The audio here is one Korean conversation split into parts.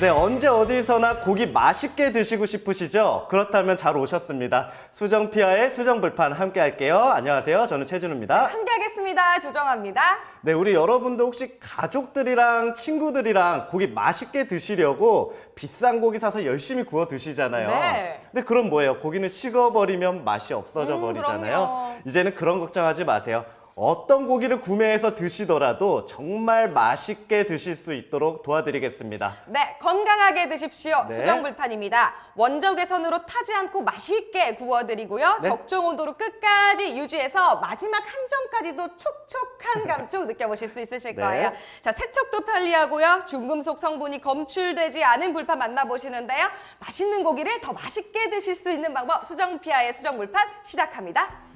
네, 언제 어디서나 고기 맛있게 드시고 싶으시죠? 그렇다면 잘 오셨습니다. 수정피아의 수정불판 함께 할게요. 안녕하세요. 저는 최준우입니다. 함께하겠습니다. 조정아입니다. 네, 우리 여러분도 혹시 가족들이랑 친구들이랑 고기 맛있게 드시려고 비싼 고기 사서 열심히 구워 드시잖아요. 네. 근데 그럼 뭐예요? 고기는 식어버리면 맛이 없어져 음, 버리잖아요. 그럼요. 이제는 그런 걱정하지 마세요. 어떤 고기를 구매해서 드시더라도 정말 맛있게 드실 수 있도록 도와드리겠습니다. 네, 건강하게 드십시오. 네. 수정불판입니다. 원적외선으로 타지 않고 맛있게 구워드리고요. 네. 적정 온도로 끝까지 유지해서 마지막 한 점까지도 촉촉한 감촉 느껴보실 수 있으실 네. 거예요. 자, 세척도 편리하고요. 중금속 성분이 검출되지 않은 불판 만나보시는데요. 맛있는 고기를 더 맛있게 드실 수 있는 방법 수정피아의 수정불판 시작합니다.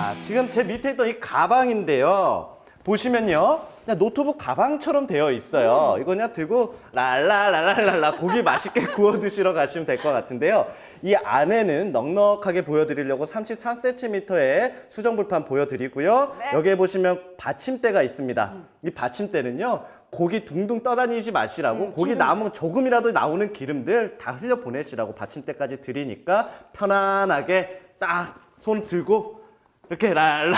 자, 지금 제 밑에 있던 이 가방인데요. 보시면요. 그냥 노트북 가방처럼 되어 있어요. 이거 그냥 들고 랄랄랄랄랄라 고기 맛있게 구워 드시러 가시면 될 것 같은데요. 이 안에는 넉넉하게 보여드리려고 34cm의 수정불판 보여드리고요. 네. 여기에 보시면 받침대가 있습니다. 이 받침대는요. 고기 둥둥 떠다니지 마시라고 고기 남은 조금이라도 나오는 기름들 다 흘려 보내시라고 받침대까지 드리니까 편안하게 딱 손 들고 이렇게 랄랄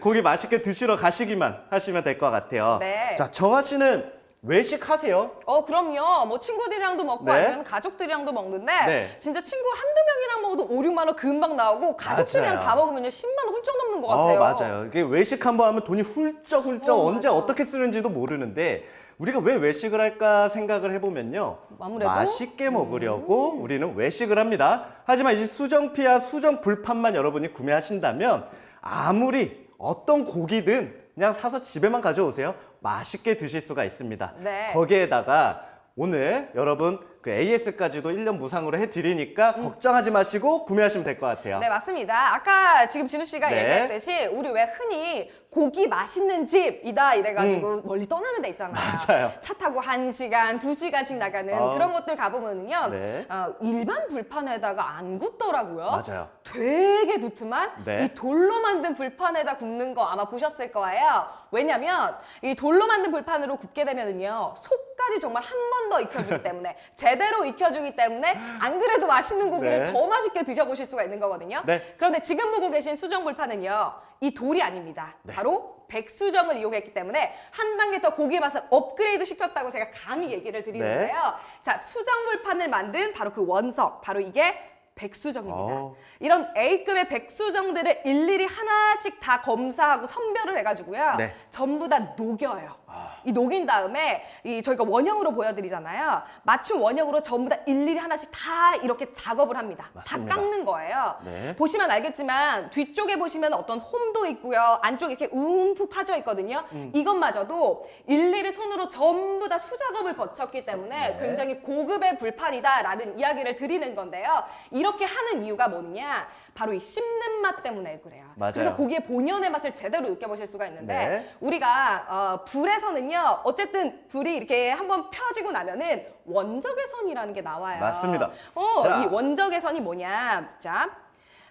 고기 맛있게 드시러 가시기만 하시면 될 것 같아요. 네. 자, 정아 씨는 외식 하세요? 어, 그럼요. 뭐 친구들이랑도 먹고 네. 아니면 가족들이랑도 먹는데 네. 진짜 친구 한두 명이랑 먹어도 5, 6만 원 금방 나오고 가족들이랑 맞아요. 다 먹으면요 10만 원 훌쩍 넘는 것 같아요. 어, 맞아요. 이게 외식 한번 하면 돈이 훌쩍훌쩍 어, 언제 맞아. 어떻게 쓰는지도 모르는데 우리가 왜 외식을 할까 생각을 해보면요. 아무래도? 음. 맛있게 먹으려고 우리는 외식을 합니다. 하지만 이 수정피아 수정 불판만 여러분이 구매하신다면 아무리 어떤 고기든 그냥 사서 집에만 가져오세요. 맛있게 드실 수가 있습니다. 네. 거기에다가 오늘 여러분 그 AS까지도 1년 무상으로 해드리니까 음. 걱정하지 마시고 구매하시면 될 것 같아요. 네, 맞습니다. 아까 지금 진우 씨가 네. 얘기했듯이 우리 왜 흔히 고기 맛있는 집이다 이래가지고 멀리 떠나는 데 있잖아요. 음. 맞아요. 차 타고 한시간두시간씩 나가는 어. 그런 곳들 가보면요. 네. 어, 일반 불판에다가 안 굽더라고요. 맞아요. 되게 두툼한 네. 이 돌로 만든 불판에다 굽는 거 아마 보셨을 거예요. 왜냐면 이 돌로 만든 불판으로 굽게 되면은요 속까지 정말 한 번 더 익혀주기 때문에 제대로 익혀주기 때문에 안 그래도 맛있는 고기를 네. 더 맛있게 드셔보실 수가 있는 거거든요. 네. 그런데 지금 보고 계신 수정 불판은요 이 돌이 아닙니다. 네. 바로 백수정을 이용했기 때문에 한 단계 더 고기의 맛을 업그레이드 시켰다고 제가 감히 얘기를 드리는데요. 네. 자 수정 불판을 만든 바로 그 원석 바로 이게 백수정입니다. 어. 이런 A급의 백수정들을 일일이 하나씩 다 검사하고 선별을 해가지고요. 네. 전부 다 녹여요. 아. 이 녹인 다음에 이 저희가 원형으로 보여드리잖아요. 맞춤 원형으로 전부 다 일일이 하나씩 다 이렇게 작업을 합니다. 맞습니다. 다 깎는 거예요. 네. 보시면 알겠지만 뒤쪽에 보시면 어떤 홈도 있고요. 안쪽에 이렇게 움푹 파져 있거든요. 음. 이것마저도 일일이 손으로 전부 다 수작업을 거쳤기 때문에 네. 굉장히 고급의 불판이다라는 이야기를 드리는 건데요. 이렇게 하는 이유가 뭐느냐? 바로 이 씹는 맛 때문에 그래요. 맞아요. 그래서 고기의 본연의 맛을 제대로 느껴보실 수가 있는데 네. 우리가 어, 불에서는요. 어쨌든 불이 이렇게 한번 펴지고 나면은 원적외선이라는 게 나와요. 맞습니다. 어, 자. 이 원적외선이 뭐냐? 자.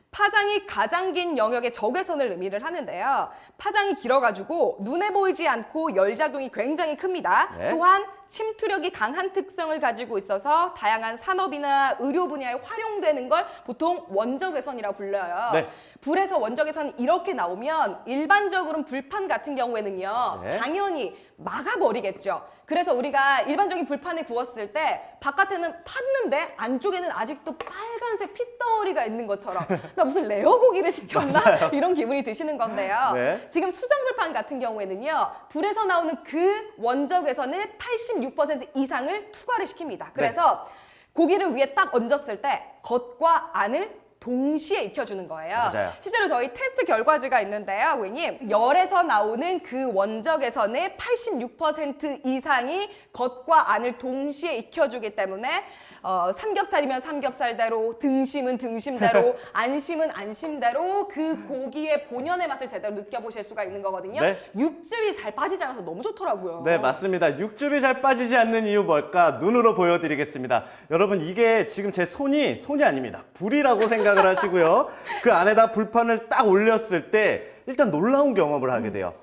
파장이 가장 긴 영역의 적외선을 의미를 하는데요. 파장이 길어가지고 눈에 보이지 않고 열작용이 굉장히 큽니다. 네. 또한 침투력이 강한 특성을 가지고 있어서 다양한 산업이나 의료 분야에 활용되는 걸 보통 원적외선이라고 불러요. 네. 불에서 원적외선이 이렇게 나오면 일반적으로는 불판 같은 경우에는요. 네. 당연히 막아버리겠죠. 그래서 우리가 일반적인 불판을 구웠을 때 바깥에는 탔는데 안쪽에는 아직도 빨간색 핏덩어리가 있는 것처럼 나 무슨 레어 고기를 시켰나 이런 기분이 드시는 건데요. 네. 지금 수정 불판 같은 경우에는요. 불에서 나오는 그 원적외선을 86% 이상을 투과를 시킵니다. 그래서 고기를 위에 딱 얹었을 때 겉과 안을 동시에 익혀주는 거예요. 맞아요. 실제로 저희 테스트 결과지가 있는데요, 고객님. 열에서 나오는 그 원적에서는 86% 이상이 겉과 안을 동시에 익혀주기 때문에 어, 삼겹살이면 삼겹살대로, 등심은 등심대로, 안심은 안심대로 그 고기의 본연의 맛을 제대로 느껴보실 수가 있는 거거든요. 네. 육즙이 잘 빠지지 않아서 너무 좋더라고요. 네, 맞습니다. 육즙이 잘 빠지지 않는 이유 뭘까? 눈으로 보여드리겠습니다. 여러분, 이게 지금 제 손이, 손이 아닙니다. 불이라고 생각을 하시고요. 그 안에다 불판을 딱 올렸을 때, 일단 놀라운 경험을 하게 돼요.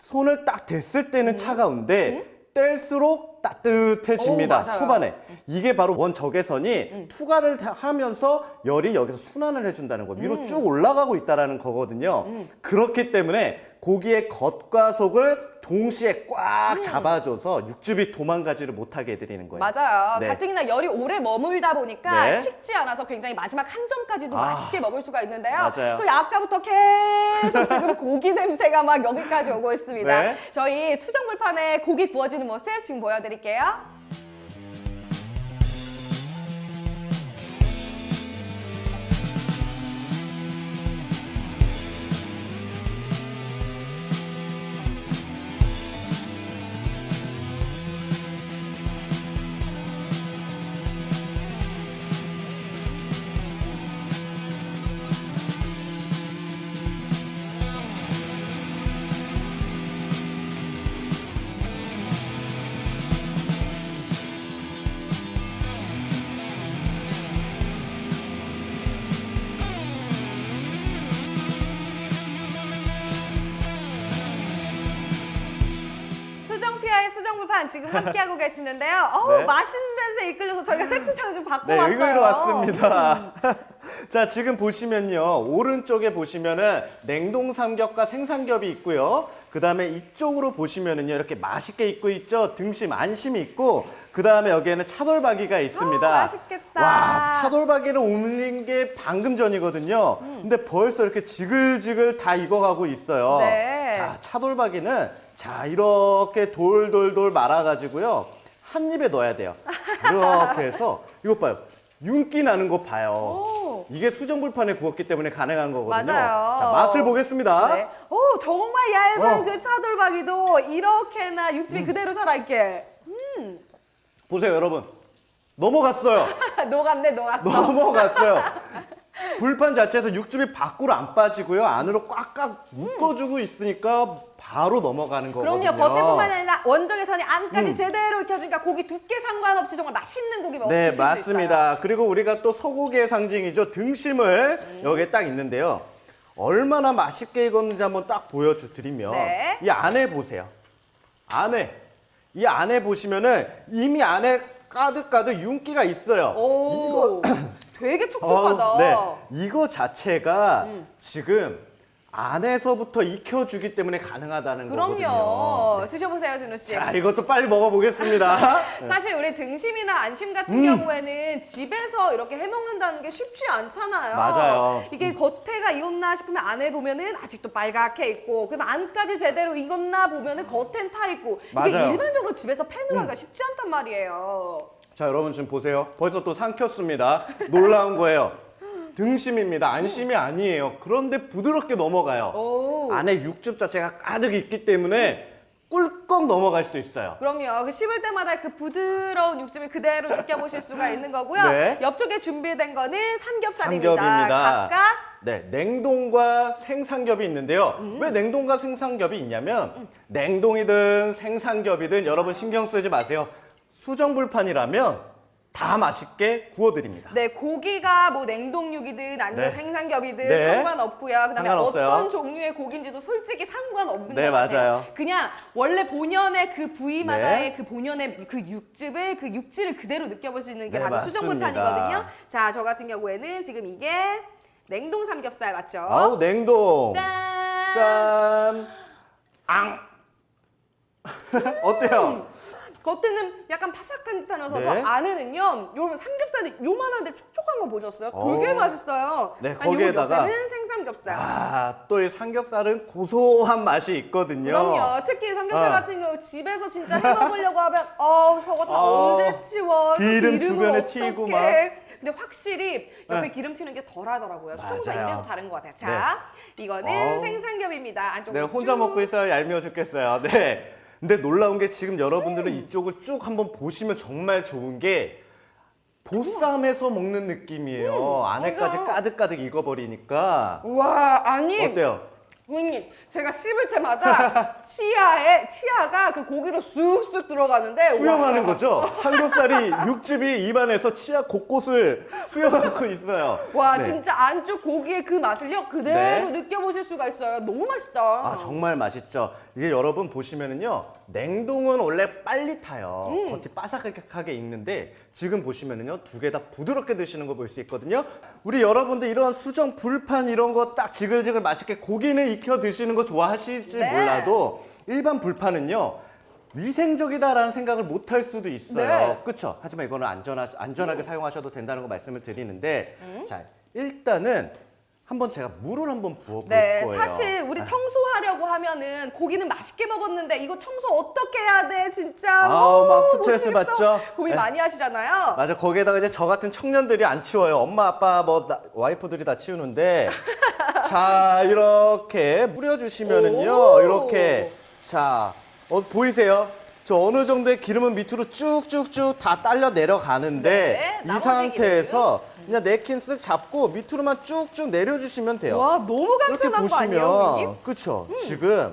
손을 딱 댔을 때는 차가운데, 뗄수록 따뜻해집니다. 오. 초반에. 이게 바로 원적외선이 투과를 다- 하면서 열이 여기서 순환을 해준다는 거예요. 위로 쭉 올라가고 있다는 거거든요. 그렇기 때문에 고기의 겉과 속을 동시에 꽉 잡아줘서 육즙이 도망가지를 못하게 해드리는 거예요. 맞아요. 네. 가뜩이나 열이 오래 머물다 보니까 네. 식지 않아서 굉장히 마지막 한 점까지도 아. 맛있게 먹을 수가 있는데요. 맞아요. 저희 아까부터 계속 지금 고기 냄새가 막 여기까지 오고 있습니다. 네. 저희 수정 불판에 고기 구워지는 모습 지금 보여드릴게요. 수정불판 지금 함께하고 계시는데요. 어우, 네. 맛있는 냄새 이끌려서 저희가 세트창을 좀 바꿔 네, 왔어요. 의외로 왔습니다. 자, 지금 보시면요. 오른쪽에 보시면은 냉동 삼겹과 생삼겹이 있고요. 그 다음에 이쪽으로 보시면은요. 이렇게 맛있게 있고 있죠. 등심, 안심이 있고, 그 다음에 여기에는 차돌박이가 있습니다. 아, 맛있겠다. 와, 차돌박이를 올린 게 방금 전이거든요. 근데 벌써 이렇게 지글지글 다 익어가고 있어요. 네. 자, 차돌박이는 자, 이렇게 돌돌돌 말아가지고요. 한 입에 넣어야 돼요. 자, 이렇게 해서, 이것 봐요. 윤기 나는 거 봐요. 오. 이게 수정불판에 구웠기 때문에 가능한 거거든요. 맞아요. 자, 맛을 보겠습니다. 네. 오, 정말 얇은 어. 음. 그 차돌박이도 이렇게나 육즙이 그대로 살아있게. 보세요, 여러분. 넘어갔어요. 녹았네, 녹았어. 넘어갔어요. 불판 자체에서 육즙이 밖으로 안 빠지고요. 안으로 꽉꽉 묶어주고 있으니까 바로 넘어가는 거거든요. 그럼요. 겉에뿐만 아니라 원적외선이 안까지 제대로 익혀지니까 고기 두께 상관없이 정말 맛있는 고기 먹을 네, 수 있어요. 맞습니다. 그리고 우리가 또 소고기의 상징이죠. 등심을 여기에 딱 있는데요. 얼마나 맛있게 익었는지 한번 딱 보여드리면 네. 이 안에 보세요. 안에 이 안에 보시면은 이미 안에 가득가득 윤기가 있어요. 오, 되게 촉촉하다. 어, 네. 이거 자체가 지금 안에서부터 익혀주기 때문에 가능하다는 거거든요. 그럼요. 드셔보세요, 준우 씨. 자, 이것도 빨리 먹어보겠습니다. 사실 우리 등심이나 안심 같은 음. 경우에는 집에서 이렇게 해 먹는다는 게 쉽지 않잖아요. 맞아요. 이게 겉에가 익었나 싶으면 안에 보면은 아직도 빨갛게 있고, 그럼 안까지 제대로 익었나 보면은 겉엔 타 있고, 이게 맞아요. 음. 일반적으로 집에서 패는 하기가 쉽지 않단 말이에요. 자, 여러분 지금 보세요. 벌써 또 삼켰습니다. 놀라운 거예요. 등심입니다. 안심이 아니에요. 그런데 부드럽게 넘어가요. 오. 안에 육즙 자체가 가득 있기 때문에 꿀꺽 넘어갈 수 있어요. 그럼요. 그 씹을 때마다 그 부드러운 육즙을 그대로 느껴보실 수가 있는 거고요. 네. 옆쪽에 준비된 거는 삼겹살입니다. 삼겹입니다. 각각 네, 냉동과 생삼겹이 있는데요. 음. 왜 냉동과 생삼겹이 있냐면 냉동이든 생삼겹이든 여러분 신경 쓰지 마세요. 수정불판이라면 다 맛있게 구워드립니다. 네, 고기가 뭐 냉동육이든 아니면 네. 생삼겹이든 네. 상관없고요. 그다음에 상관없어요. 어떤 종류의 고기인지도 솔직히 상관없는 네, 것 같아요. 맞아요. 그냥 원래 본연의 그 부위마다의 네. 그 본연의 그 육즙을 그 육질을 그대로 느껴볼 수 있는 게 네, 바로 맞습니다. 수정불판이거든요. 자, 저 같은 경우에는 지금 이게 냉동 삼겹살 맞죠? 아우 냉동. 짠. 짠. 앙. 어때요? 겉에는 약간 바삭한 듯하면서 네. 안에는요. 여러분 삼겹살이 요만한데 촉촉한 거 보셨어요? 되게 어. 맛있어요. 네, 아니, 거기에다가 요 옆에는 생삼겹살. 아, 또 이 삼겹살은 고소한 맛이 있거든요. 그럼요. 특히 삼겹살 어. 같은 경우 집에서 진짜 해 먹으려고 하면 어 저거 다 어, 언제 치워? 그 기름 기름을 주변에 어떡해. 튀고 막. 근데 확실히 옆에 네. 기름 튀는 게 덜하더라고요. 맞아요. 이래서 다른 것 같아요. 자, 이거는 어우. 생삼겹입니다. 안쪽으로 네, 혼자 쭉. 먹고 있어요. 얄미워 죽겠어요. 네. 근데 놀라운 게 지금 여러분들은 이쪽을 쭉 한번 보시면 정말 좋은 게 보쌈에서 먹는 느낌이에요. 안에까지 음, 맞아. 가득가득 익어버리니까. 우와, 아니. 어때요? 고객님, 제가 씹을 때마다 치아에 치아가 그 고기로 쑥쑥 들어가는데 수영하는 와, 거죠? 삼겹살이 육즙이 입안에서 치아 곳곳을 수영하고 있어요. 와, 네. 진짜 안쪽 고기의 그 맛을요 그대로 네. 느껴보실 수가 있어요. 너무 맛있다. 아 정말 맛있죠. 이게 여러분 보시면은요 냉동은 원래 빨리 타요. 음. 겉이 바삭하게 있는데 지금 보시면은요 두 개 다 부드럽게 드시는 거 볼 수 있거든요. 우리 여러분들 이런 수정 불판 이런 거 딱 지글지글 맛있게 고기는 익혀 드시는 거 좋아하실지 네. 몰라도 일반 불판은요. 위생적이다라는 생각을 못 할 수도 있어요. 네. 그렇죠. 하지만 이거는 안전하, 안전하게 사용하셔도 된다는 거 말씀을 드리는데 음. 자 일단은 한번 제가 물을 한번 부어볼 네, 거예요. 사실 우리 아. 청소하려고 하면은 고기는 맛있게 먹었는데 이거 청소 어떻게 해야 돼, 진짜. 아우, 어우, 막 스트레스 못하겠어. 받죠? 고민 네. 많이 하시잖아요. 맞아 거기에다가 이제 저 같은 청년들이 안 치워요 엄마 아빠 뭐 나- 와이프들이 다 치우는데 자 이렇게 뿌려주시면은요 오. 이렇게 자 어, 보이세요 저 어느 정도의 기름은 밑으로 쭉쭉쭉 다 딸려 내려가는데 네, 이 나머지 상태에서 그냥 네킨 쓱 잡고 밑으로만 쭉쭉 내려주시면 돼요. 와, 너무 이렇게 간편한 거 아니에요, 고객님? 보시면 그쵸. 지금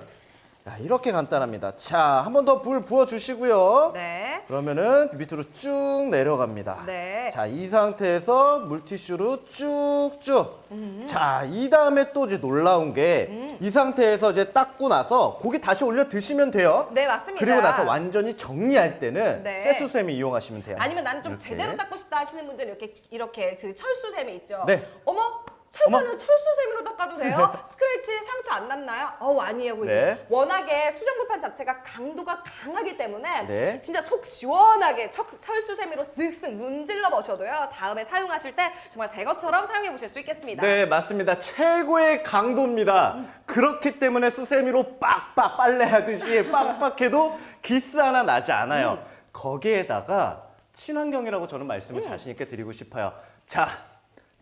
야, 이렇게 간단합니다 자 한 번 더 불 부어 주시고요 네. 그러면은 밑으로 쭉 내려갑니다. 네. 자, 이 상태에서 물티슈로 쭉쭉. 음. 자, 이 다음에 또 이제 놀라운 게 이 상태에서 이제 닦고 나서 고기 다시 올려 드시면 돼요. 네, 맞습니다. 그리고 나서 완전히 정리할 때는 네. 세수쌤이 이용하시면 돼요. 아니면 나는 좀 이렇게. 제대로 닦고 싶다 하시는 분들은 이렇게 이렇게 그 철수샘이 있죠. 네. 어머 철판을 철수샘으로 닦아도 돼요? 스크래치 상처 안 났나요? 어우 아니에요 고객님. 네. 워낙에 수정불판 자체가 강도가 강하기 때문에 네. 진짜 속 시원하게 철, 철수세미로 쓱쓱 문질러 보셔도요 다음에 사용하실 때 정말 새 것처럼 사용해 보실 수 있겠습니다. 네, 맞습니다. 최고의 강도입니다. 그렇기 때문에 수세미로 빡빡 빨래하듯이 빡빡해도 기스 하나 나지 않아요. 거기에다가 친환경이라고 저는 말씀을 자신 있게 드리고 싶어요. 자,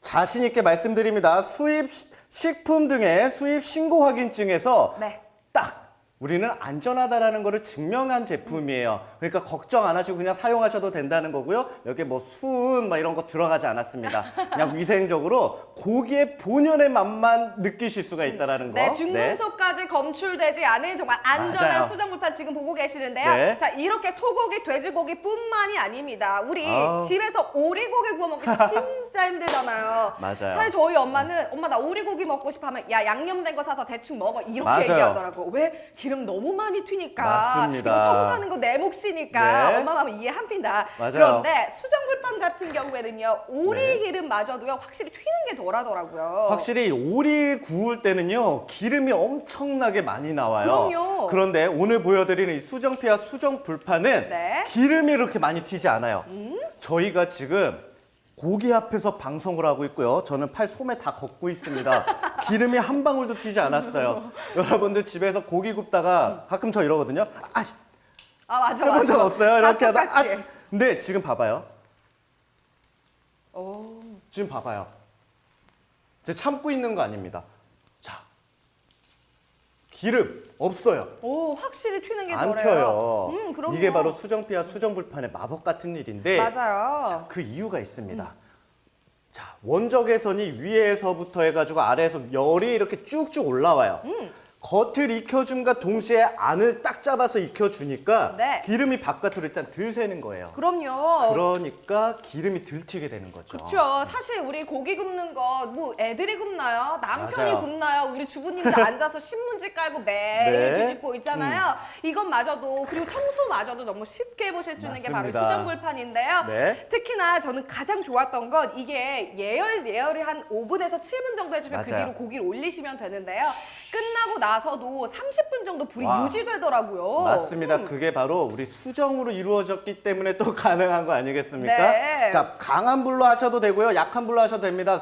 자신 있게 말씀드립니다. 수입 시- 식품 등의 수입 신고 확인증에서 네. 딱 우리는 안전하다라는 것을 증명한 제품이에요. 그러니까 걱정 안 하시고 그냥 사용하셔도 된다는 거고요. 여기에 뭐 수은 막 이런 거 들어가지 않았습니다. 그냥 위생적으로 고기의 본연의 맛만 느끼실 수가 있다라는 거. 네, 중금속까지 검출되지 않은 정말 안전한 맞아요. 수정불판 지금 보고 계시는데요. 네. 자, 이렇게 소고기, 돼지고기뿐만이 아닙니다. 우리 아우. 집에서 오리고기 구워 먹기 진짜 힘들잖아요. 맞아요. 사실 저희 엄마는 엄마 나 오리고기 먹고 싶어 하면 야 양념된 거 사서 대충 먹어 이렇게 맞아요. 얘기하더라고. 왜 기름 너무 많이 튀니까. 맞습니다. 이거 청소하는 거 내 몫이니까 네. 엄마 마음 이해합니다. 맞아요. 그런데 수정 불판 같은 경우에는요 오리 네. 기름마저도요 확실히 튀는 게 덜하더라고요. 확실히 오리 구울 때는요 기름이 엄청나게 많이 나와요. 그럼요. 그런데 오늘 보여드리는 이 수정피와 수정 불판은 네. 음? 기름이 이렇게 많이 튀지 않아요. 저희가 지금 고기 앞에서 방송을 하고 있고요. 저는 팔 소매 다 걷고 있습니다. 기름이 한 방울도 튀지 않았어요. 여러분들 집에서 고기 굽다가 가끔 저 이러거든요. 아, 씨, 아 맞아 해본 적 맞아. 없어요? 이렇게 하다. 똑같이. 아, 근데 지금 봐봐요. 오. 지금 봐봐요. 제 참고 있는 거 아닙니다. 자, 기름 없어요. 오, 확실히 튀는 게안 덜해요. 튀어요. 음, 그럼요. 이게 바로 수정피와 수정불판의 마법 같은 일인데 맞아요. 그 이유가 있습니다. 자, 원적 개선이 위에서부터 해가지고 아래에서 열이 이렇게 쭉쭉 올라와요. 음. 겉을 익혀줌과 동시에 안을 딱 잡아서 익혀주니까 네. 기름이 바깥으로 일단 들 새는 거예요. 그럼요. 그러니까 기름이 들 튀게 되는 거죠. 그렇죠. 사실 우리 고기 굽는 거 뭐 애들이 굽나요? 남편이 맞아요. 굽나요? 우리 주부님들 앉아서 신문지 깔고 매일 네. 뒤집고 있잖아요. 이것마저도 그리고 청소마저도 너무 쉽게 해보실 수 있는 게 바로 맞습니다. 수정불판인데요. 네. 특히나 저는 가장 좋았던 건 이게 예열 예열이 한 5분에서 7분 정도 해주면 그 맞아요. 뒤로 고기를 올리시면 되는데요. 끝나고 나 서도 30분 정도 불이 와. 유지되더라고요. 맞습니다. 음. 그게 바로 우리 수정으로 이루어졌기 때문에 또 가능한 거 아니겠습니까? 네. 자, 강한 불로 하셔도 되고요. 약한 불로 하셔도 됩니다.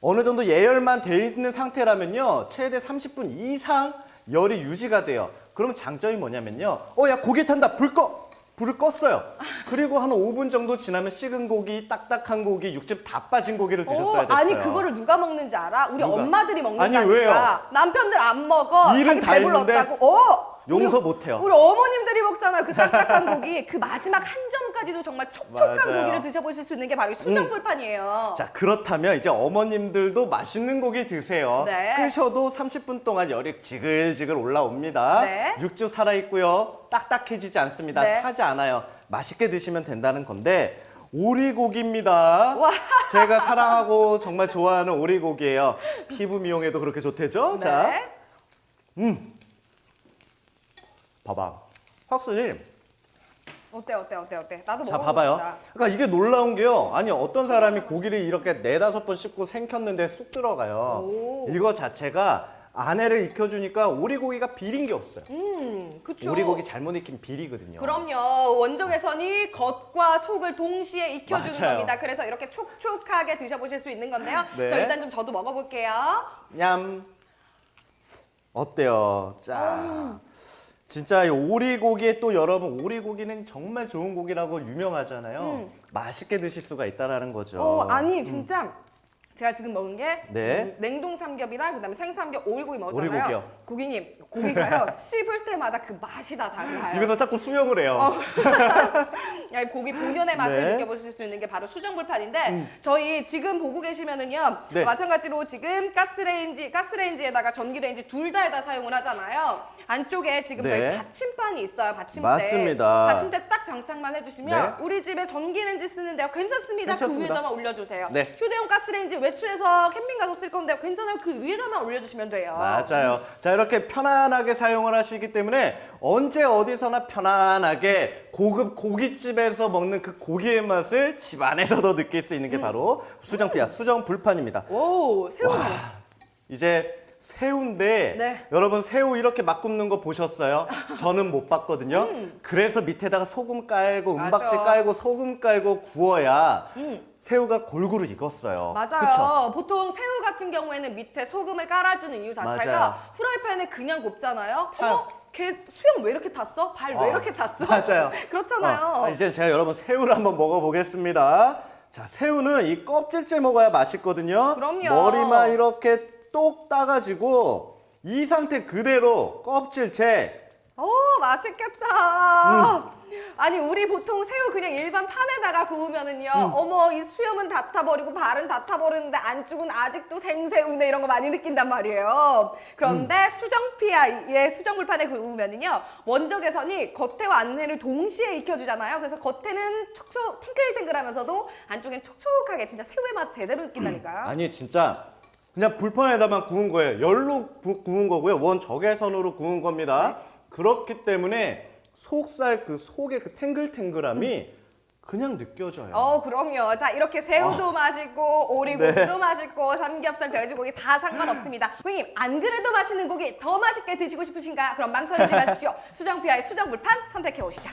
어느 정도 예열만 돼 있는 상태라면요. 최대 30분 이상 열이 유지가 돼요. 그럼 장점이 뭐냐면요. 어, 야, 고기 탄다. 불 꺼! 불을 껐어요. 그리고 한 5분 정도 지나면 식은 고기, 딱딱한 고기, 육즙 다 빠진 고기를 드셨어야 오, 됐어요. 아니 그거를 누가 먹는지 알아? 우리 누가? 엄마들이 먹는다니까. 아니, 왜요? 남편들 안 먹어. 일은 자기 다 했는데 배불렀다고. 어. 용서 못해요. 우리 어머님들이 먹잖아 그 딱딱한 고기. 그 마지막 한 점까지도 정말 촉촉한 맞아요. 음. 고기를 드셔보실 수 있는 게 바로 이 수정 불판이에요. 자 그렇다면 이제 어머님들도 맛있는 고기 드세요. 네. 끄셔도 30분 동안 열이 지글지글 올라옵니다. 네. 육즙 살아있고요. 딱딱해지지 않습니다. 네. 타지 않아요. 맛있게 드시면 된다는 건데 오리고기입니다. 와. 제가 사랑하고 정말 좋아하는 오리고기예요. 피부 미용에도 그렇게 좋대죠. 자, 네. 봐봐. 확실히 어때 어때 어때 어때? 나도 자, 먹어보고 봐봐요. 싶다. 그러니까 이게 놀라운 게요. 아니, 어떤 사람이 고기를 이렇게 네다섯 번 씹고 생켰는데 쑥 들어가요. 오. 이거 자체가 안에를 익혀주니까 오리고기가 비린 게 없어요. 음, 그쵸. 오리고기 잘못 익힌 비리거든요. 그럼요. 원적외선이 겉과 속을 동시에 익혀주는 맞아요. 겁니다. 그래서 이렇게 촉촉하게 드셔보실 수 있는 건데요. 네. 저 일단 좀 저도 먹어볼게요. 냠. 어때요? 자. 진짜 이 오리고기에 또 여러분 오리고기는 정말 좋은 고기라고 유명하잖아요. 맛있게 드실 수가 있다라는 거죠. 음. 어, 아니 진짜 제가 지금 먹은 게 네. 음, 냉동 삼겹이랑 그다음에 생삼겹 오리고기 먹었잖아요. 오리고기요. 고객님, 고기가요 씹을 때마다 그 맛이 다 달라요. 입에서 자꾸 수영을 해요. 어. 야, 이 고기 본연의 맛을 네. 음. 느껴보실 수 있는 게 바로 수정불판인데 저희 지금 보고 계시면은요 네. 마찬가지로 지금 가스레인지 가스레인지에다가 전기레인지 둘 다에다 사용을 하잖아요. 안쪽에 지금 네. 저희 받침판이 있어요. 받침대. 맞습니다. 받침대 딱 장착만 해주시면 네. 우리 집에 전기레인지 쓰는데요. 괜찮습니다. 그 괜찮습니다. 위에다만 올려주세요. 네. 휴대용 가스레인지 외출해서 캠핑 가서 쓸 건데 괜찮아요. 그 위에다만 올려주시면 돼요. 맞아요. 자, 이렇게 편안하게 사용을 하시기 때문에 언제 어디서나 편안하게 고급 고깃집에서 먹는 그 고기의 맛을 집 안에서도 느낄 수 있는 게 바로 수정 피아 수정 불판입니다. 오 새우. 이제 새우인데 네. 여러분 새우 이렇게 막 굽는 거 보셨어요? 저는 못 봤거든요. 그래서 밑에다가 소금 깔고 음. 맞아. 은박지 깔고 소금 깔고 구워야 음. 새우가 골고루 익었어요. 맞아요. 그쵸? 보통 새우 같은 경우에는 밑에 소금을 깔아주는 이유 자체가 맞아요. 후라이팬에 그냥 굽잖아요. 타요. 어머, 걔 수영 왜 이렇게 탔어? 발 왜 어, 이렇게 탔어? 맞아요. 그렇잖아요. 어, 이제 제가 여러분 새우를 한번 먹어보겠습니다. 자, 새우는 이 껍질째 먹어야 맛있거든요. 그럼요. 머리만 이렇게 똑 따가지고 이 상태 그대로 껍질째 오 맛있겠다. 음. 아니 우리 보통 새우 그냥 일반 판에다가 구우면은요. 음. 어머 이 수염은 다 타버리고 발은 다 타버리는데 안쪽은 아직도 생새우네 이런 거 많이 느낀단 말이에요. 그런데 음. 수정피아의 수정물판에 구우면은요 원적외선이 겉에와 안내를 동시에 익혀주잖아요. 그래서 겉에는 촉촉 탱글탱글하면서도 안쪽엔 촉촉하게 진짜 새우의 맛 제대로 느낀다니까요. 아니 진짜 그냥 불판에다만 구운 거예요. 열로 구, 구운 거고요. 원 적외선으로 구운 겁니다. 그렇기 때문에 속살 그 속의 그 탱글탱글함이 그냥 느껴져요. 어, 그럼요. 자, 이렇게 새우도 맛있고, 오리고기도 네. 맛있고, 삼겹살, 돼지고기 다 상관없습니다. 고객님, 안 그래도 맛있는 고기 더 맛있게 드시고 싶으신가? 그럼 망설이지 마십시오. 수정피아의 수정 불판 선택해 오시죠.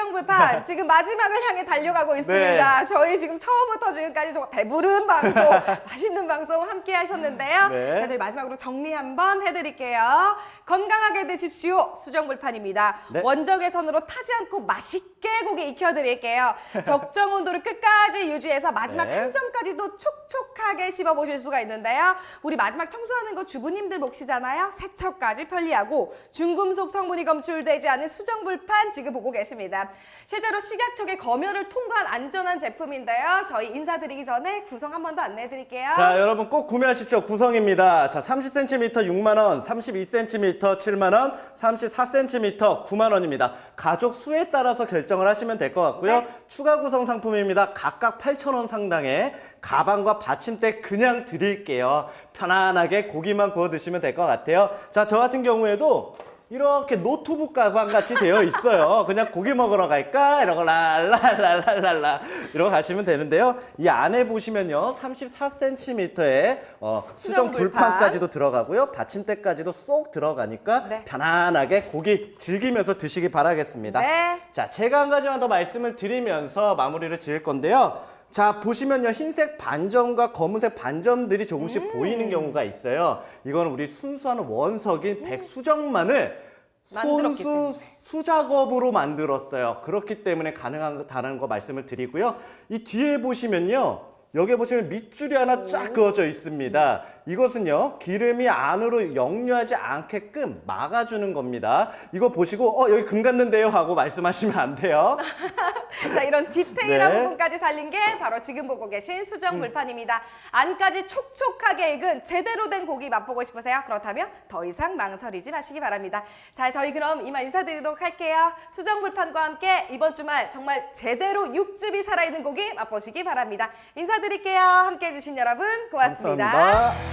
정피아의 수정불판 지금 마지막을 향해 달려가고 있습니다. 저희 지금 처음부터 지금까지 정말 배부른 방송, 맛있는 방송 함께 하셨는데요. 네. 자, 저희 마지막으로 정리 한번 해드릴게요. 건강하게 드십시오. 수정불판입니다. 네. 원적외 선으로 타지 않고 맛있게 고기 익혀드릴게요. 적정 온도를 끝까지 유지해서 마지막 네. 한 점까지도 촉촉하게 씹어보실 수가 있는데요. 우리 마지막 청소하는 거 주부님들 몫이잖아요. 세척까지 편리하고 중금속 성분이 검출되지 않은 수정불판 지금 보고 계십니다. 실제로 식약청의 검열을 통과한 안전한 제품인데요. 저희 인사드리기 전에 구성 한 번 더 안내해 드릴게요. 자, 여러분 꼭 구매하십시오. 구성입니다. 자, 30cm 6만 원, 32cm 7만 원, 34cm 9만 원입니다. 가족 수에 따라서 결정을 하시면 될 것 같고요. 네. 추가 구성 상품입니다. 각각 8천 원 상당의 가방과 받침대 그냥 드릴게요. 편안하게 고기만 구워 드시면 될 것 같아요. 자, 저 같은 경우에도 이렇게 노트북 가방 같이 되어 있어요. 그냥 고기 먹으러 갈까? 이러고 랄랄랄랄랄라 이러고 가시면 되는데요. 이 안에 보시면요. 34cm의 어, 수정 수정 불판. 불판까지도 들어가고요. 받침대까지도 쏙 들어가니까 네. 편안하게 고기 즐기면서 드시기 바라겠습니다. 네. 자, 제가 한 가지만 더 말씀을 드리면서 마무리를 지을 건데요. 자, 보시면요. 흰색 반점과 검은색 반점들이 조금씩 음. 보이는 경우가 있어요. 이거는 우리 순수한 원석인 백수정만을 음. 만들었기 손수 수작업으로 만들었어요. 그렇기 때문에 가능하다는 거 말씀을 드리고요. 이 뒤에 보시면요. 여기 보시면 밑줄이 하나 쫙 그어져 있습니다. 이것은요, 기름이 안으로 역류하지 않게끔 막아주는 겁니다. 이거 보시고, 어, 여기 금 갔는데요? 하고 말씀하시면 안 돼요. 자, 이런 디테일한 네. 음. 부분까지 살린 게 바로 지금 보고 계신 수정 불판입니다. 안까지 촉촉하게 익은 제대로 된 고기 맛보고 싶으세요? 그렇다면 더 이상 망설이지 마시기 바랍니다. 자, 저희 그럼 이만 인사드리도록 할게요. 수정 불판과 함께 이번 주말 정말 제대로 육즙이 살아있는 고기 맛보시기 바랍니다. 인사드릴게요. 함께 해 주신 여러분 고맙습니다. 감사합니다.